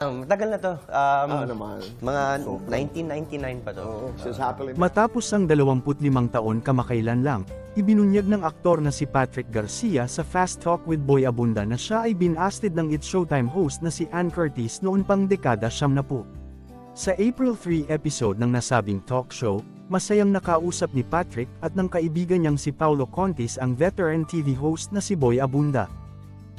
Um, matagal na to. Um, Ah, naman. Mga 1999 pa to. Oo, sa satellite. Matapos ang 25 taon kamakailan lang, ibinunyag ng aktor na si Patrick Garcia sa Fast Talk with Boy Abunda na siya ay binasted ng It's Showtime host na si Ann Curtis noon pang dekada siyam na po. Sa April 3 episode ng nasabing talk show, masayang nakausap ni Patrick at ng kaibigan niyang si Paulo Contis ang veteran TV host na si Boy Abunda.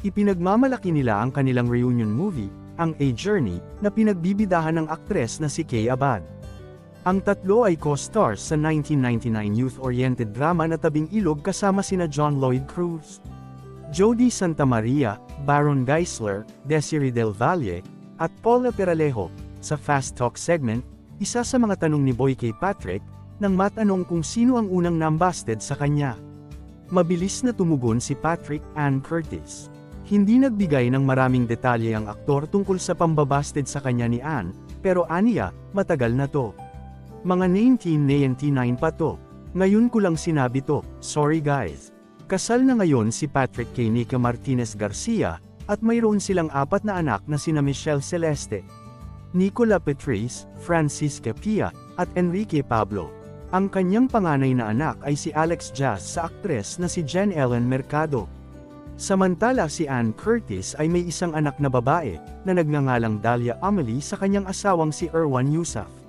Ipinagmamalaki nila ang kanilang reunion movie, ang A Journey, na pinagbibidahan ng aktres na si Kay Abad. Ang tatlo ay co-stars sa 1999 youth-oriented drama na Tabing Ilog kasama sina John Lloyd Cruz, Jody Santa Maria, Baron Geisler, Desiree Del Valle, at Paula Peralejo. Sa Fast Talk segment, isa sa mga tanong ni Boy kay Patrick, nang matanong kung sino ang unang nambasted sa kanya. Mabilis na tumugon si Patrick Ann Curtis. Hindi nagbigay ng maraming detalye ang aktor tungkol sa pambabasted sa kanya ni Ann, pero aniya, matagal na to. Mga 1999 pa to. Ngayon ko lang sinabi to, sorry guys. Kasal na ngayon si Patrick kay Nika Martinez Garcia, at mayroon silang apat na anak na sina Michelle Celeste, Nicola Petrice, Francisca Pia, at Enrique Pablo. Ang kanyang panganay na anak ay si Alex Jazz sa aktres na si Jen Ellen Mercado. Samantala si Ann Curtis ay may isang anak na babae, na nagngangalang Dahlia Amelie sa kanyang asawang si Erwan Yusuf.